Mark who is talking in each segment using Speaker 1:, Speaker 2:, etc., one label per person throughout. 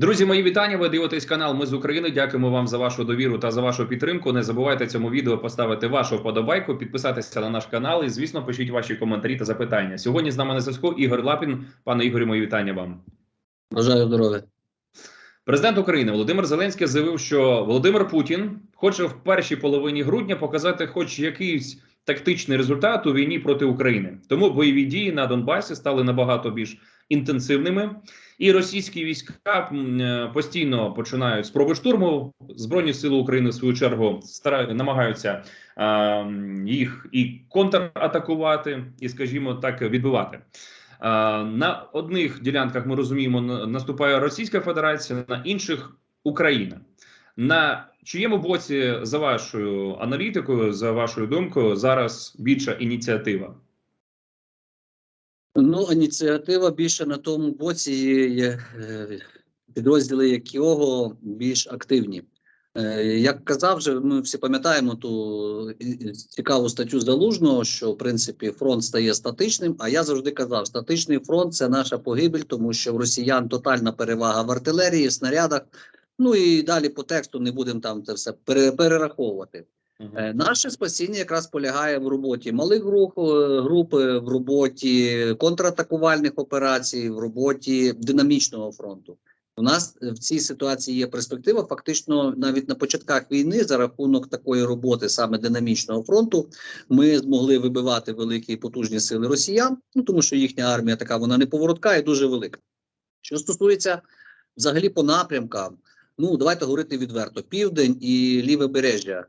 Speaker 1: Друзі, мої вітання. Ви дивитесь канал Ми з України. Дякуємо вам за вашу довіру та за вашу підтримку. Не забувайте цьому відео поставити вашу вподобайку, підписатися на наш канал і, звісно, пишіть ваші коментарі та запитання. Сьогодні з нами на зв'язку Ігор Лапін. Пане Ігорю, мої вітання вам.
Speaker 2: Бажаю здоров'я.
Speaker 1: Президент України Володимир Зеленський заявив, що Володимир Путін хоче в першій половині грудня показати, хоч якийсь тактичний результат у війні проти України. Тому бойові дії на Донбасі стали набагато більш інтенсивними, і російські війська е, постійно починають спроби штурму. Збройні сили України в свою чергу стара... намагаються е, їх і контратакувати, і, скажімо так, відбивати. Е, На одних ділянках ми розуміємо, на- наступає Російська Федерація, на інших Україна. На чиєму боці, за вашою аналітикою, за вашою думкою, зараз більша ініціатива?
Speaker 2: Ну, ініціатива більше на тому боці, є, е, підрозділи якого більш активні. Е, Як казав, вже ми всі пам'ятаємо ту цікаву статтю залужного, що в принципі фронт стає статичним. А я завжди казав, статичний фронт це наша погибель, тому що в росіян тотальна перевага в артилерії, снарядах. Ну і далі по тексту не будемо там це все пере- перераховувати. Е, Наше спасіння якраз полягає в роботі малих груп, е, груп, в роботі контратакувальних операцій, в роботі динамічного фронту. У нас е, в цій ситуації є перспектива. Фактично, навіть на початках війни, за рахунок такої роботи, саме динамічного фронту, ми змогли вибивати великі потужні сили росіян. Ну тому що їхня армія така вона неповоротка і дуже велика. Що стосується взагалі по напрямкам, ну давайте говорити відверто: південь і ліве бережжя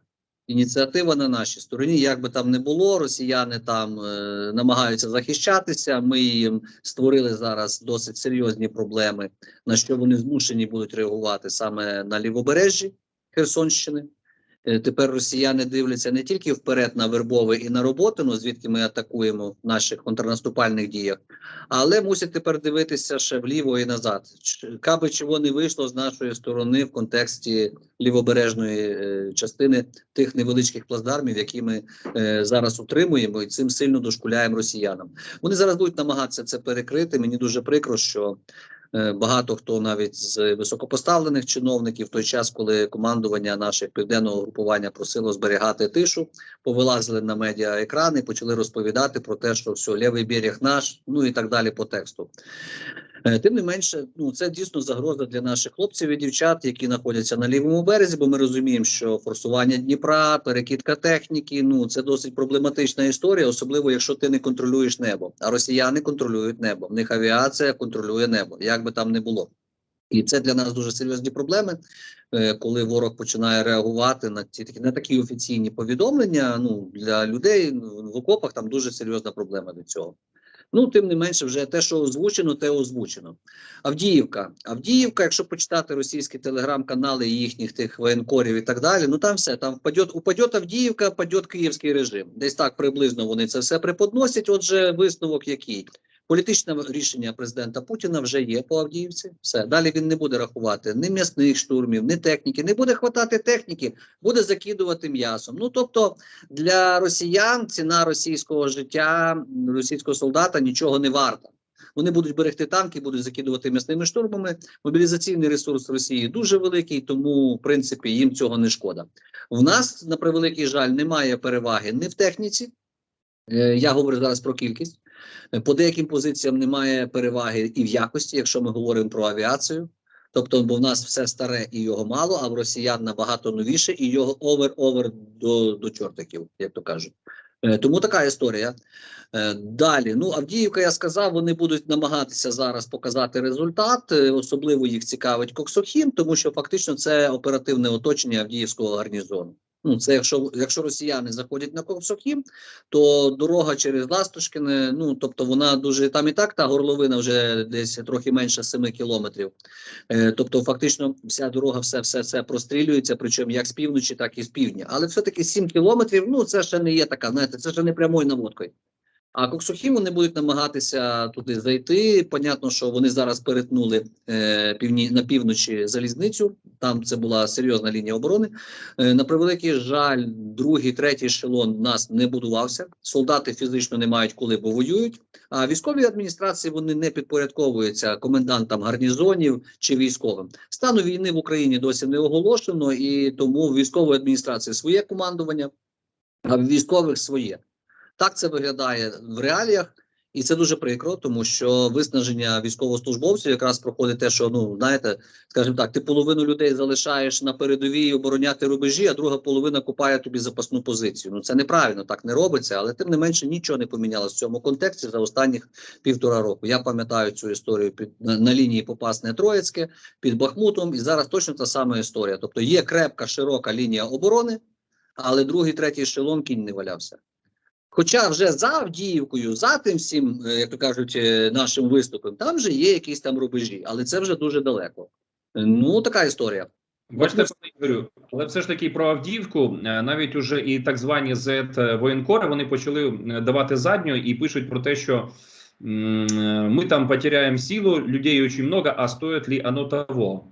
Speaker 2: ініціатива на нашій стороні. Як би там не було, росіяни там е, намагаються захищатися. Ми їм створили зараз досить серйозні проблеми, на що вони змушені будуть реагувати саме на лівобережжі Херсонщини. Е, Тепер росіяни дивляться не тільки вперед на Вербове і на Роботину, звідки ми атакуємо в наших контрнаступальних діях, але мусять тепер дивитися ще вліво і назад. Каби чого не вийшло з нашої сторони в контексті лівобережної е, частини тих невеличких плацдармів, які ми е, зараз утримуємо, і цим сильно дошкуляємо росіянам. Вони зараз будуть намагатися це перекрити. Мені дуже прикро, що багато хто навіть з високопоставлених чиновників, в той час, коли командування наших південного групування просило зберігати тишу, повилазили на медіа екрани, почали розповідати про те, що все, лівий берег наш, ну і так далі по тексту. Е, Тим не менше, ну це дійсно загроза для наших хлопців і дівчат, які знаходяться на лівому березі, бо ми розуміємо, що форсування Дніпра, перекидка техніки ну це досить проблематична історія, особливо якщо ти не контролюєш небо. А росіяни контролюють небо. В них авіація контролює небо, як би там не було. І це для нас дуже серйозні проблеми, е, коли ворог починає реагувати на ці такі на такі офіційні повідомлення. Ну для людей в окопах там дуже серйозна проблема до цього. Ну, тим не менше, вже те, що озвучено, те озвучено. Авдіївка. Авдіївка, якщо почитати російські телеграм-канали їхніх тих воєнкорів і так далі, ну там все, там впадет, упадет Авдіївка, впадет київський режим. Десь так приблизно вони це все преподносять. Отже, висновок який? Політичне рішення президента Путіна вже є по Авдіївці. Все далі він не буде рахувати ні м'ясних штурмів, ні техніки, не буде хватати техніки, буде закидувати м'ясом. Ну тобто для росіян ціна російського життя, російського солдата нічого не варта. Вони будуть берегти танки, будуть закидувати м'ясними штурмами. Мобілізаційний ресурс Росії дуже великий, тому в принципі їм цього не шкода. В нас на превеликий жаль немає переваги ні в техніці. Е, Я говорю зараз про кількість. По деяким позиціям немає переваги і в якості, якщо ми говоримо про авіацію. Тобто, бо в нас все старе і його мало, а в росіян набагато новіше, і його овер-овер до, до чортиків, як то кажуть. Е, Тому така історія. Е, Далі, ну Авдіївка, я сказав, вони будуть намагатися зараз показати результат. Е, Особливо їх цікавить Коксохім, тому що фактично це оперативне оточення Авдіївського гарнізону. Ну, це якщо, якщо росіяни заходять на Ковсохім, то дорога через Ластушкине, ну тобто вона дуже там і так та горловина вже десь трохи менше 7 кілометрів. Е, тобто, фактично, вся дорога все, все, все прострілюється, причому як з півночі, так і з півдня. Але все-таки 7 кілометрів, ну це ще не є така, знаєте, це ще не прямою наводкою. А Коксохім вони будуть намагатися туди зайти. Понятно, що вони зараз перетнули е, півні, на півночі залізницю. Там це була серйозна лінія оборони. Е, на превеликий жаль, другий, третій ешелон нас не будувався. Солдати фізично не мають коли, бо воюють. А військові адміністрації вони не підпорядковуються комендантам гарнізонів чи військовим. Стану війни в Україні досі не оголошено, і тому військової адміністрації своє командування, а військових своє. Так це виглядає в реаліях, і це дуже прикро, тому що виснаження військовослужбовців якраз проходить те, що ну знаєте, скажімо так, ти половину людей залишаєш на передовій обороняти рубежі, а друга половина купає тобі запасну позицію. Ну це неправильно, так не робиться, але тим не менше нічого не помінялося в цьому контексті за останніх півтора року. Я пам'ятаю цю історію під на, на лінії Попасне Троїцьке під Бахмутом, і зараз точно та сама історія. Тобто є крепка, широка лінія оборони, але другий, третій ешелон кінь не валявся. Хоча вже за Авдіївкою, за тим всім, е, як то кажуть, е, нашим виступом, там вже є якісь там рубежі, але це вже дуже далеко. Е, Ну, така історія.
Speaker 1: Бачите, пане Ігорю, але все ж таки про Авдіївку, навіть уже і так звані Z воєнкори вони почали давати задню і пишуть про те, що ми там потеряємо силу, людей дуже много, а стоїть ли оно того?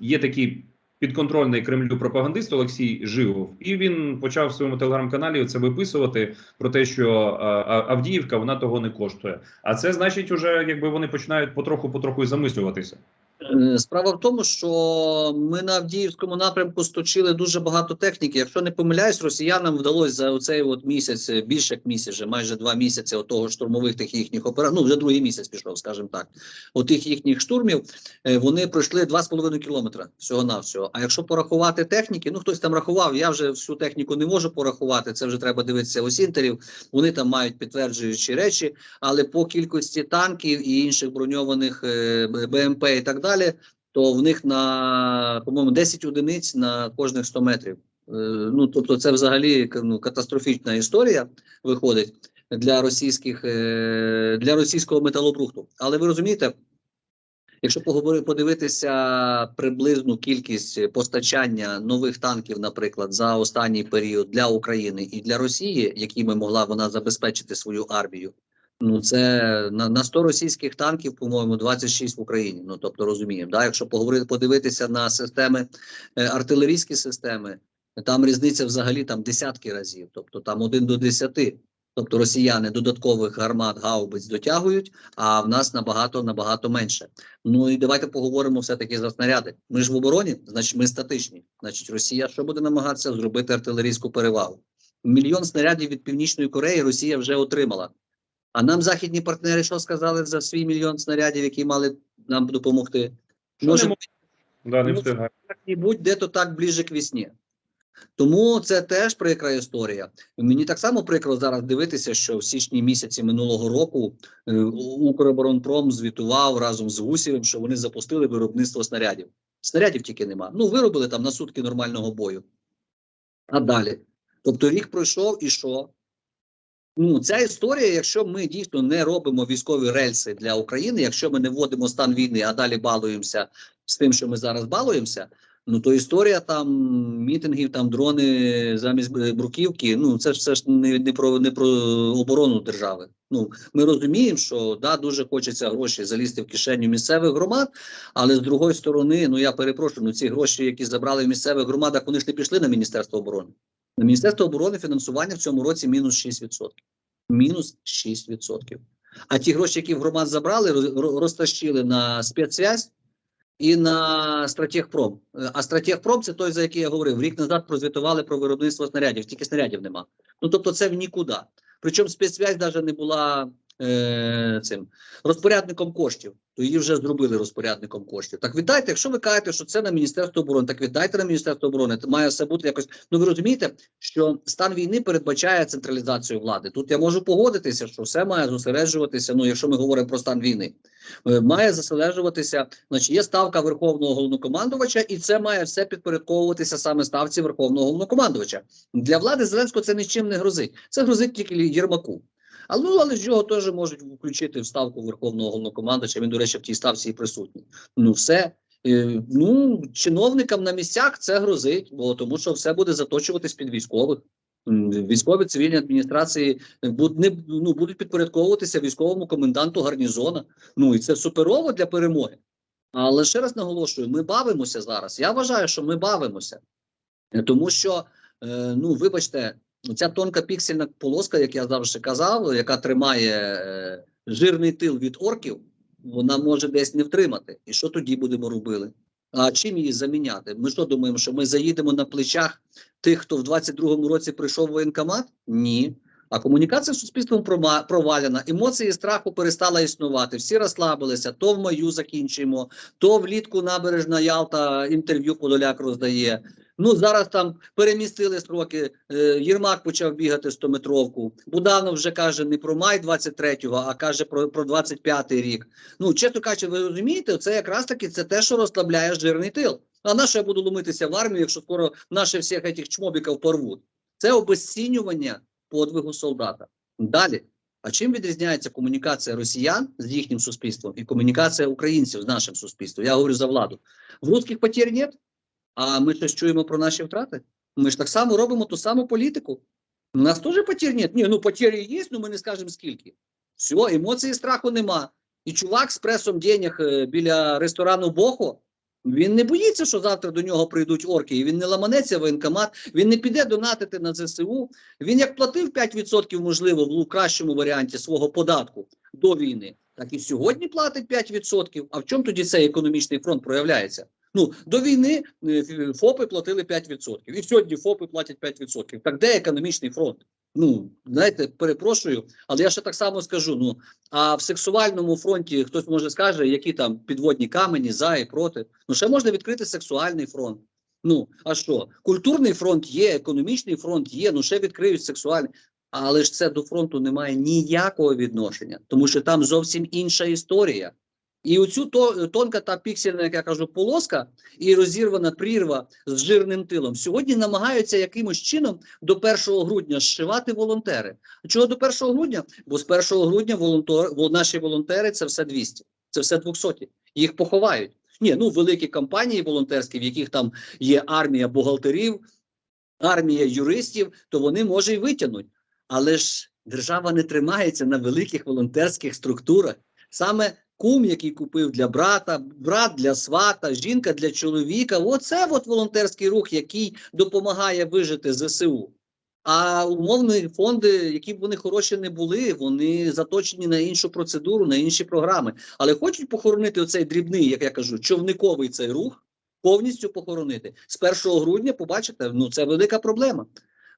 Speaker 1: Є такий підконтрольний Кремлю пропагандист Олексій Живов, і він почав в своєму телеграм-каналі це виписувати про те, що Авдіївка вона того не коштує. А це значить, уже якби вони починають потроху потроху і замислюватися.
Speaker 2: Е, Справа в тому, що ми на Авдіївському напрямку сточили дуже багато техніки. Якщо не помиляюсь, росіянам вдалося за оцей от місяць, е, більше як місяць, вже майже два місяці отого штурмових тих їхніх операцій. Ну вже другий місяць пішов, скажімо так. Отих їхніх штурмів е, вони пройшли 2,5 кілометра всього навсього. А якщо порахувати техніки, ну хтось там рахував. Я вже всю техніку не можу порахувати. Це вже треба дивитися осінтерів. Вони там мають підтверджуючі речі, але по кількості танків і інших броньованих БМП і так далі, то в них на по-моєму 10 одиниць на кожних 100 метрів. Е, Ну тобто, це взагалі ну, катастрофічна історія виходить для російських е, для російського металобрухту. Але ви розумієте, якщо поговорити, подивитися приблизну кількість постачання нових танків, наприклад, за останній період для України і для Росії, якими могла вона забезпечити свою армію. Ну, це на, на 100 російських танків, по-моєму, 26 в Україні. Ну тобто розуміємо, да? якщо поговорити, подивитися на системи е, артилерійські системи, там різниця взагалі там десятки разів, тобто там один до десяти. Тобто росіяни додаткових гармат гаубиць дотягують, а в нас набагато набагато менше. Ну і давайте поговоримо все-таки за снаряди. Ми ж в обороні, значить, ми статичні. Значить, Росія що буде намагатися зробити артилерійську перевагу? Мільйон снарядів від Північної Кореї Росія вже отримала. А нам західні партнери що сказали за свій мільйон снарядів, які мали нам допомогти?
Speaker 1: Що
Speaker 2: Може,
Speaker 1: не Да, не
Speaker 2: Ну,
Speaker 1: встигає.
Speaker 2: як-небудь де-то так ближче к весні. Тому це теж прикра історія. Мені так само прикро зараз дивитися, що в січні місяці минулого року е, Укроборонпром звітував разом з Гусєвим, що вони запустили виробництво снарядів. Снарядів тільки нема. Ну, виробили там на сутки нормального бою. А далі. Тобто рік пройшов і що? Ну, ця історія, якщо ми дійсно не робимо військові рельси для України, якщо ми не вводимо стан війни, а далі балуємося з тим, що ми зараз балуємося, ну то історія там мітингів, там дрони замість бруківки. Ну це ж все ж не, не про не про оборону держави. Ну ми розуміємо, що да дуже хочеться гроші залізти в кишеню місцевих громад, але з другої сторони, ну я перепрошую, ну ці гроші, які забрали в місцевих громадах, вони ж не пішли на міністерство оборони. На міністерство оборони фінансування в цьому році мінус 6%. Мінус 6%. А ті гроші, які в громад забрали, роз- розтащили на спецсвязь і на стратегпром. А стратегпром це той, за який я говорив. Рік назад прозвітували про виробництво снарядів, тільки снарядів нема. Ну тобто, це в нікуди. Причому спецсвязь навіть не була е, цим розпорядником коштів. То її вже зробили розпорядником коштів. Так віддайте, якщо ви кажете, що це на міністерство оборони, так віддайте на міністерство оборони. Це має все бути якось. Ну ви розумієте, що стан війни передбачає централізацію влади. Тут я можу погодитися, що все має зосереджуватися. Ну, якщо ми говоримо про стан війни, Е, має зосереджуватися. Значить, є ставка верховного головнокомандувача, і це має все підпорядковуватися саме ставці верховного головнокомандувача. Для влади Зеленського це нічим не грозить. Це грозить тільки Єрмаку. Але, ну, але ж його теж можуть включити в ставку верховного головнокомандувача. Він, до речі, в тій ставці і присутній. Ну, все. Е, Ну, чиновникам на місцях це грозить, бо тому що все буде заточуватись під військових. Військові цивільні адміністрації буд- не, ну, будуть підпорядковуватися військовому коменданту гарнізона. Ну і це суперово для перемоги. Але ще раз наголошую: ми бавимося зараз. Я вважаю, що ми бавимося, Е, тому що, е, ну вибачте, ця тонка піксельна полоска, як я завжди казав, яка тримає е, жирний тил від орків, вона може десь не втримати. І що тоді будемо робити? А чим її заміняти? Ми що думаємо, що ми заїдемо на плечах тих, хто в 22-му році прийшов в воєнкомат? Ні. А комунікація з суспільством провалена, емоції страху перестала існувати. Всі розслабилися. То в маю закінчуємо, то влітку набережна Ялта інтерв'ю Подоляк роздає. Ну зараз там перемістили строки. Е, Єрмак почав бігати 100-метровку. Буданов вже каже не про май 23-го, а каже про, про 25-й рік. Ну, чесно кажучи, ви розумієте, це якраз таки це те, що розслабляє жирний тил. А на що я буду ломитися в армію, якщо скоро наші всіх цих чмобіків порвуть? Це обезцінювання подвигу солдата. Далі. А чим відрізняється комунікація росіян з їхнім суспільством і комунікація українців з нашим суспільством? Я говорю за владу. В русських потерь нет, а ми щось чуємо про наші втрати. Ми ж так само робимо ту саму політику. У нас теж потерь нет. Ні, ну потері є, ну ми не скажемо скільки. Все, емоції страху нема. І чувак з пресом денег е, біля ресторану Бохо, він не боїться, що завтра до нього прийдуть орки, і він не ламанеться в воєнкомат, він не піде донатити на ЗСУ. Він як платив 5%, можливо, в кращому варіанті свого податку до війни, так і сьогодні платить 5%. А в чому тоді цей економічний фронт проявляється? Ну, до війни е, ФОПи платили 5%, і сьогодні ФОПи платять 5%. Так де економічний фронт? Ну, знаєте, перепрошую, але я ще так само скажу: ну, а в сексуальному фронті хтось може скаже, які там підводні камені за і проти. Ну, ще можна відкрити сексуальний фронт. Ну, а що? Культурний фронт є, економічний фронт є, ну ще відкриють сексуальний. Але ж це до фронту не має ніякого відношення, тому що там зовсім інша історія. І оцю то, тонка та піксельна, як я кажу, полоска і розірвана прірва з жирним тилом сьогодні намагаються якимось чином до 1 грудня зшивати волонтери. Чого до 1 грудня? Бо з 1 грудня волонтер, наші волонтери це все 200, це все 200. Їх поховають. Ні, ну великі компанії волонтерські, в яких там є армія бухгалтерів, армія юристів, то вони може й витягнуть. Але ж держава не тримається на великих волонтерських структурах. Саме кум, який купив для брата, брат для свата, жінка для чоловіка. Оце от волонтерський рух, який допомагає вижити ЗСУ. А умовні фонди, які б вони хороші не були, вони заточені на іншу процедуру, на інші програми. Але хочуть похоронити оцей дрібний, як я кажу, човниковий цей рух, повністю похоронити. З 1 грудня побачите, ну це велика проблема.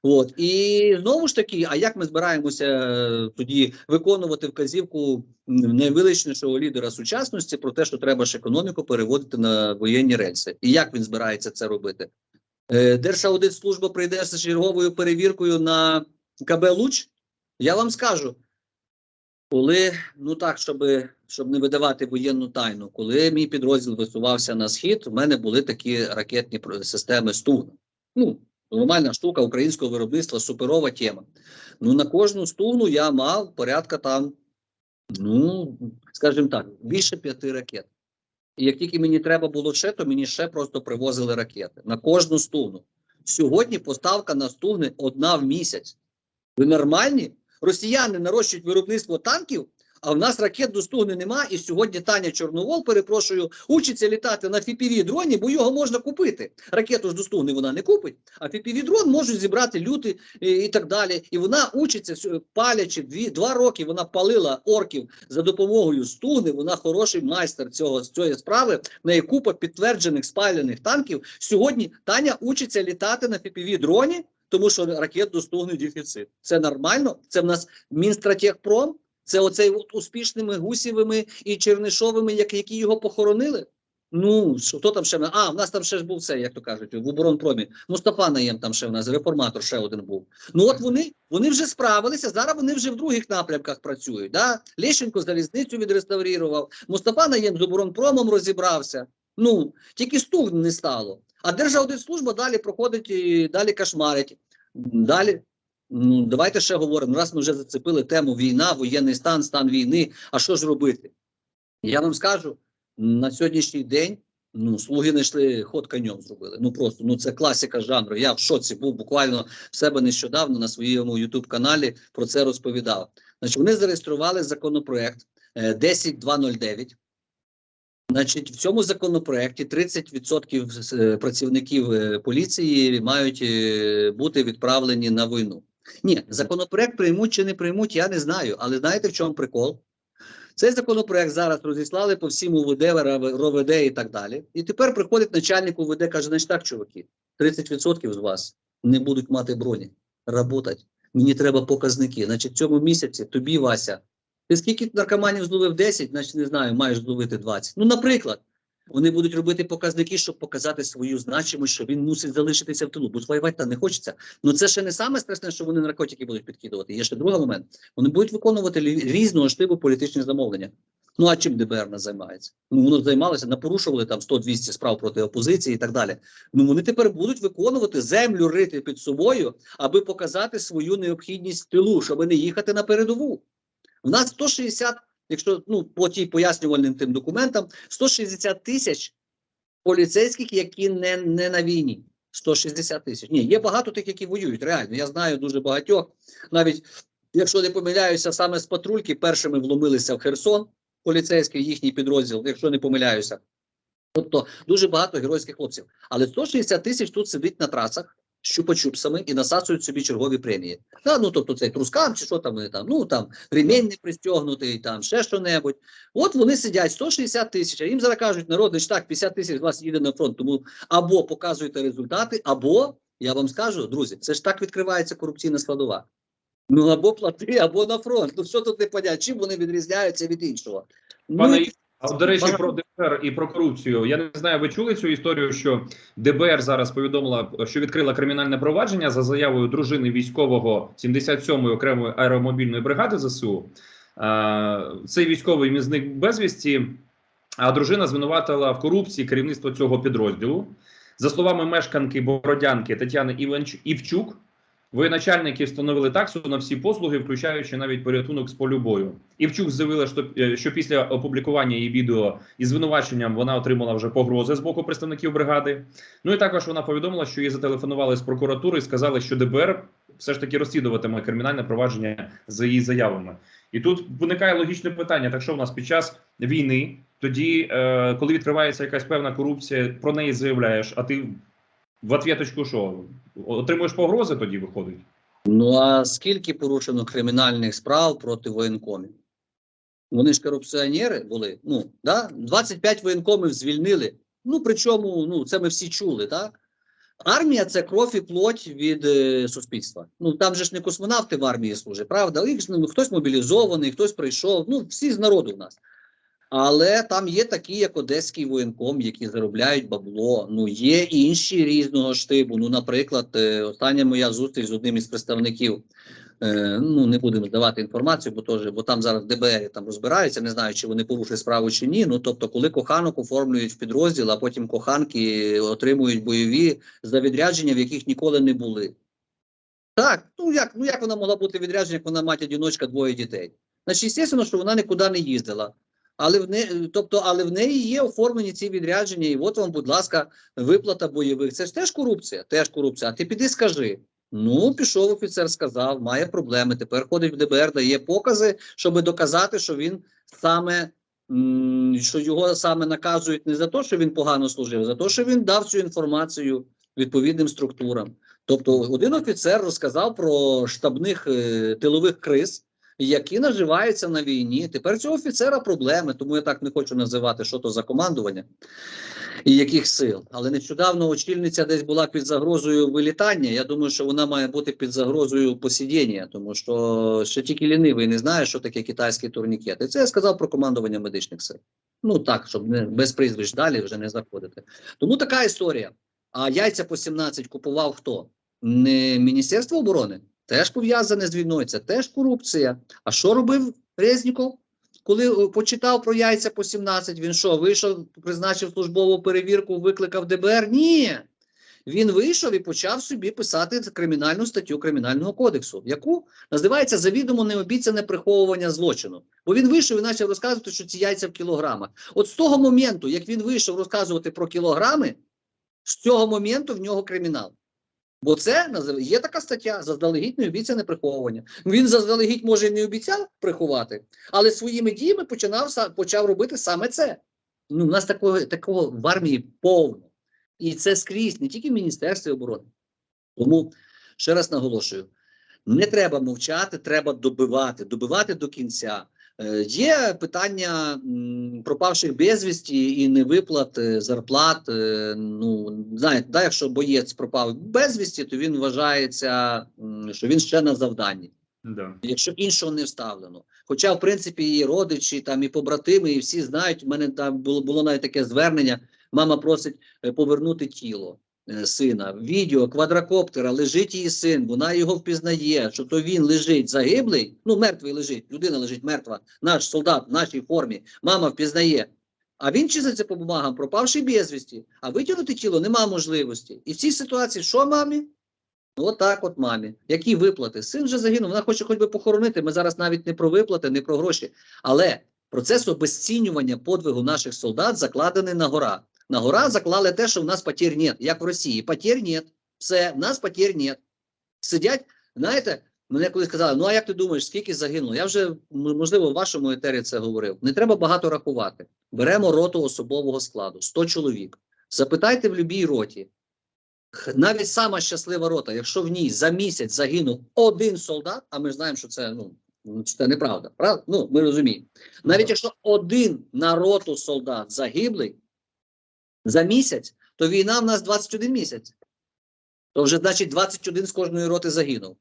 Speaker 2: От і знову ж таки, а як ми збираємося е, тоді виконувати вказівку найвеличнішого лідера сучасності про те, що треба ж економіку переводити на воєнні рельси? І як він збирається це робити? Е, Держаудитслужба прийде з черговою перевіркою на КБ Луч. Я вам скажу, коли ну так, щоб, щоб не видавати воєнну тайну, коли мій підрозділ висувався на схід, в мене були такі ракетні системи Стугна. Ну, нормальна штука українського виробництва, суперова тема. Ну, на кожну стугну я мав порядка там, ну, скажімо так, більше п'яти ракет. І як тільки мені треба було ще, то мені ще просто привозили ракети на кожну стугну. Сьогодні поставка на стугни одна в місяць. Ви нормальні? Росіяни нарощують виробництво танків, а в нас ракет до стугни нема. І сьогодні Таня Чорновол, перепрошую, учиться літати на fpv дроні, бо його можна купити. Ракету ж до стугни вона не купить, а fpv дрон можуть зібрати люди і, так далі. І вона учиться палячи дві два роки. Вона палила орків за допомогою стугни. Вона хороший майстер цього цієї справи. В неї купа підтверджених спалених танків. Сьогодні Таня учиться літати на fpv дроні. Тому що ракет до стугни дефіцит. Це нормально. Це в нас Мінстратегпром. Це оцей от успішними гусєвими і чернишовими, як, які його похоронили. Ну, хто там ще? А, в нас там ще ж був цей, як то кажуть, в оборонпромі. Мустафа Наєм там ще в нас, реформатор ще один був. Ну от вони, вони вже справилися, зараз вони вже в других напрямках працюють. Да? Лещенко залізницю відреставрував, Мустафа Наєм з оборонпромом розібрався. Ну, тільки стуг не стало. А Держаудитслужба далі проходить і далі кошмарить. Далі. Ну, давайте ще говоримо. Раз ми вже зацепили тему війна, воєнний стан, стан війни. А що ж робити? Я вам скажу, на сьогоднішній день Ну, слуги знайшли ход конем зробили. Ну просто ну це класика жанру. Я в шоці був буквально в себе нещодавно на своєму Ютуб каналі про це розповідав. Значить, вони зареєстрували законопроект е, 10209. Значить, в цьому законопроекті 30% е, працівників е, поліції мають е, бути відправлені на війну. Ні, законопроект приймуть чи не приймуть, я не знаю. Але знаєте, в чому прикол? Цей законопроект зараз розіслали по всім УВД, РОВД і так далі. І тепер приходить начальник УВД, каже: значить так, чуваки, 30% з вас не будуть мати броні, работать. Мені треба показники. Значить, в цьому місяці тобі, Вася, ти скільки наркоманів зловив 10, значить, не знаю, маєш зловити 20. Ну, наприклад, вони будуть робити показники, щоб показати свою значимість, що він мусить залишитися в тилу, бо воювати там не хочеться. Ну це ще не саме страшне, що вони наркотики будуть підкидувати. Є ще другий момент. Вони будуть виконувати різного штибу політичні замовлення. Ну а чим ДБР не займається? Ну воно займалося, напорушували там 100-200 справ проти опозиції і так далі. Ну вони тепер будуть виконувати землю рити під собою, аби показати свою необхідність в тилу, щоб не їхати на передову. У нас 160, якщо ну по тій пояснювальним тим документам, 160 тисяч поліцейських, які не, не на війні. 160 тисяч. Ні, є багато тих, які воюють. Реально, я знаю дуже багатьох. Навіть якщо не помиляюся, саме з патрульки першими вломилися в Херсон, поліцейський їхній підрозділ, якщо не помиляюся. Тобто дуже багато геройських хлопців. Але 160 тисяч тут сидить на трасах з чупа-чупсами і насасують собі чергові премії. Та, ну тобто цей трускам чи що там там, ну там ремінь не пристягнутий, там ще що-небудь. От вони сидять 160 тисяч, а їм зараз кажуть, народ, значить так, 50 тисяч з вас їде на фронт, тому або показуйте результати, або я вам скажу, друзі, це ж так відкривається корупційна складова. Ну або плати, або на фронт. Ну що тут не понять, чим вони відрізняються від іншого?
Speaker 1: Пане
Speaker 2: ну,
Speaker 1: а до речі, про ДБР і про корупцію. Я не знаю, ви чули цю історію, що ДБР зараз повідомила, що відкрила кримінальне провадження за заявою дружини військового 77-ї окремої аеромобільної бригади ЗСУ. Цей військовий він зник безвісті, а дружина звинуватила в корупції керівництво цього підрозділу. За словами мешканки Бородянки Тетяни. Івчук, воєначальники встановили таксу на всі послуги, включаючи навіть порятунок з полю бою. Івчук заявила, що, е, що після опублікування її відео із звинуваченням вона отримала вже погрози з боку представників бригади. Ну і також вона повідомила, що їй зателефонували з прокуратури і сказали, що ДБР все ж таки розслідуватиме кримінальне провадження за її заявами. І тут виникає логічне питання: так що в нас під час війни, тоді, е, коли відкривається якась певна корупція, про неї заявляєш, а ти в ответочку що? Отримуєш погрози, тоді виходить.
Speaker 2: Ну а скільки порушено кримінальних справ проти воєнкомів? Вони ж корупціонери були. Ну, да? 25 воєнкомів звільнили. Ну, причому, ну, це ми всі чули, так? Армія це кров і плоть від е, суспільства. Ну там же ж не космонавти в армії служать, правда? Їх ж, ну, хтось мобілізований, хтось прийшов. Ну, всі з народу в нас. Але там є такі, як одеський воєнком, які заробляють бабло. Ну є інші різного штибу. Ну, наприклад, е, остання моя зустріч з одним із представників. Е, ну не будемо здавати інформацію, бо теж, бо там зараз ДБР там розбираються. Не знаю, чи вони порушили справу чи ні. Ну тобто, коли коханок оформлюють в підрозділ, а потім коханки отримують бойові за відрядження, в яких ніколи не були. Так, ну як ну як вона могла бути відрядження, як вона мать одіночка, двоє дітей? Значить, звісно, що вона нікуди не їздила. Але в не, тобто, але в неї є оформлені ці відрядження, і от вам, будь ласка, виплата бойових. Це ж теж корупція, теж корупція. А ти піди скажи. Ну, пішов офіцер, сказав, має проблеми. Тепер ходить в ДБР, дає покази, щоб доказати, що він саме що його саме наказують не за те, що він погано служив, а за те, що він дав цю інформацію відповідним структурам. Тобто, один офіцер розказав про штабних е, тилових криз, які наживаються на війні. Тепер цього офіцера проблеми, тому я так не хочу називати, що то за командування і яких сил. Але нещодавно очільниця десь була під загрозою вилітання. Я думаю, що вона має бути під загрозою посидіння, тому що ще тільки лінивий не знає, що таке китайський турнікет. І це я сказав про командування медичних сил. Ну так, щоб не без прізвищ далі вже не заходити. Тому така історія. А яйця по 17 купував хто? Не Міністерство оборони, теж пов'язане з війною, це теж корупція. А що робив Резніков? Коли е, почитав про яйця по 17, він що, вийшов, призначив службову перевірку, викликав ДБР? Ні. він вийшов і почав собі писати кримінальну статтю кримінального кодексу, яку називається завідомо необіцяне приховування злочину. Бо він вийшов і почав розказувати, що ці яйця в кілограмах. От з того моменту, як він вийшов розказувати про кілограми, з цього моменту в нього кримінал. Бо це є така стаття заздалегідь необіцяне приховування. Він заздалегідь може і не обіцяв приховати, але своїми діями починав почав робити саме це. Ну, у нас такого, такого в армії повно. І це скрізь, не тільки в Міністерстві оборони. Тому ще раз наголошую: не треба мовчати, треба добивати, добивати до кінця. Е, Є питання пропавших безвісті і невиплат е, зарплат. е, Ну знаєте, да, якщо боєць пропав безвісті, то він вважається, що він ще на завданні
Speaker 1: Да.
Speaker 2: якщо іншого не вставлено. Хоча, в принципі, і родичі, там, і побратими, і всі знають, у мене там було, було навіть таке звернення. Мама просить повернути тіло сина. Відео квадрокоптера лежить її син, вона його впізнає, що то він лежить загиблий, ну мертвий лежить, людина лежить мертва, наш солдат в нашій формі. Мама впізнає. А він числиться по бумагам, пропавший безвісті, а витягнути тіло нема можливості. І в цій ситуації що мамі? Ну, Отак, от мамі. Які виплати? Син вже загинув, вона хоче хоч би похоронити. Ми зараз навіть не про виплати, не про гроші. Але процес обезцінювання подвигу наших солдат закладений на гора. На гора заклали те, що в нас потерь нет, як в Росії. Потерь нет. Все, в нас потерь нет. Сидять, знаєте, мене колись сказали: ну а як ти думаєш, скільки загинуло? Я вже можливо в вашому етері це говорив. Не треба багато рахувати. Беремо роту особового складу 100 чоловік. Запитайте в любій роті. Навіть сама щаслива рота, якщо в ній за місяць загинув один солдат, а ми ж знаємо, що це ну ну, це неправда. Правда? Ну ми розуміємо. Навіть якщо один на роту солдат загиблий за місяць, то війна в нас 21 місяць. То вже значить 21 з кожної роти загинув.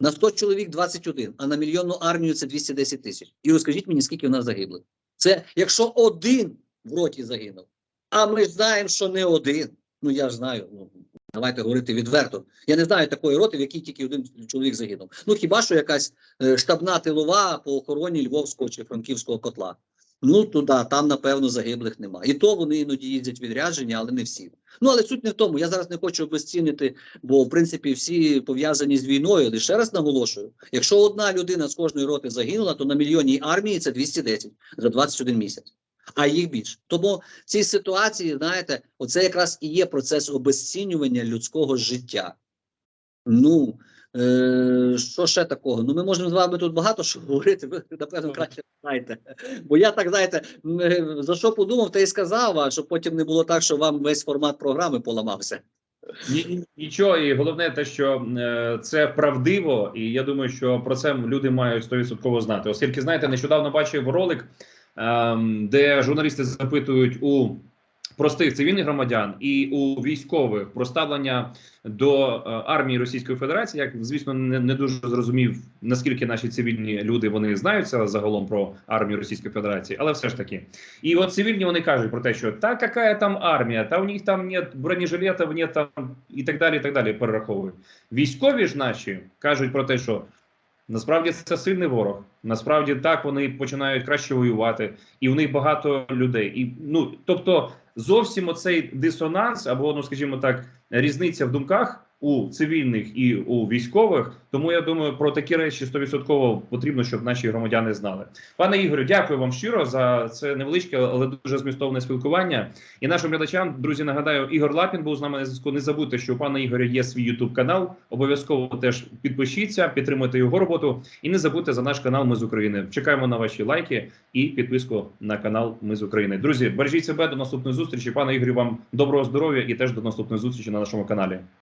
Speaker 2: На 100 чоловік 21, а на мільйонну армію це 210 тисяч. І розкажіть мені, скільки в нас загиблих. Це якщо один в роті загинув. А ми знаємо, що не один. Ну я ж знаю. Ну, давайте говорити відверто. Я не знаю такої роти, в якій тільки один чоловік загинув. Ну хіба що якась е, штабна тилова по охороні Львовського чи Франківського котла. Ну туди, там напевно загиблих нема. І то вони іноді їздять відрядження, але не всі. Ну але суть не в тому. Я зараз не хочу обезцінити, бо в принципі всі пов'язані з війною. Ще раз наголошую: якщо одна людина з кожної роти загинула, то на мільйонній армії це 210 за 21 місяць. А їх більше. Тому в цій ситуації, знаєте, оце якраз і є процес обезцінювання людського життя. Ну е, що ще такого? Ну, ми можемо з вами тут багато що говорити. Ви напевно краще знаєте. Бо я так знаєте, е, за що подумав, та й сказав, а щоб потім не було так, що вам весь формат програми поламався.
Speaker 1: Ні- ні- Нічого, і головне те, що е, це правдиво, і я думаю, що про це люди мають 100% знати. Оскільки знаєте, нещодавно бачив ролик, ем, де журналісти запитують у простих цивільних громадян і у військових про ставлення до е, армії Російської Федерації. Я, звісно, не, не дуже зрозумів наскільки наші цивільні люди вони знаються загалом про армію Російської Федерації, але все ж таки. І от цивільні вони кажуть про те, що та яка там армія, та у них там нет бронежилетів, нет там і так далі. І так далі перераховують. Військові ж наші кажуть про те, що насправді це сильний ворог. Насправді так вони починають краще воювати, і в них багато людей. І ну тобто, зовсім оцей дисонанс, або ну скажімо так, різниця в думках. У цивільних і у військових, тому я думаю, про такі речі 100% потрібно, щоб наші громадяни знали. Пане Ігорю, дякую вам щиро за це невеличке, але дуже змістовне спілкування. І нашим глядачам, друзі, нагадаю, Ігор Лапін був з нами на зв'язку. Не забудьте, що у пана Ігоря є свій Ютуб канал. Обов'язково теж підпишіться, підтримуйте його роботу. І не забудьте за наш канал Ми з України. Чекаємо на ваші лайки і підписку на канал Ми з України. Друзі, бережіть себе до наступної зустрічі. Пане Ігорю, вам доброго здоров'я і теж до наступної зустрічі на нашому каналі.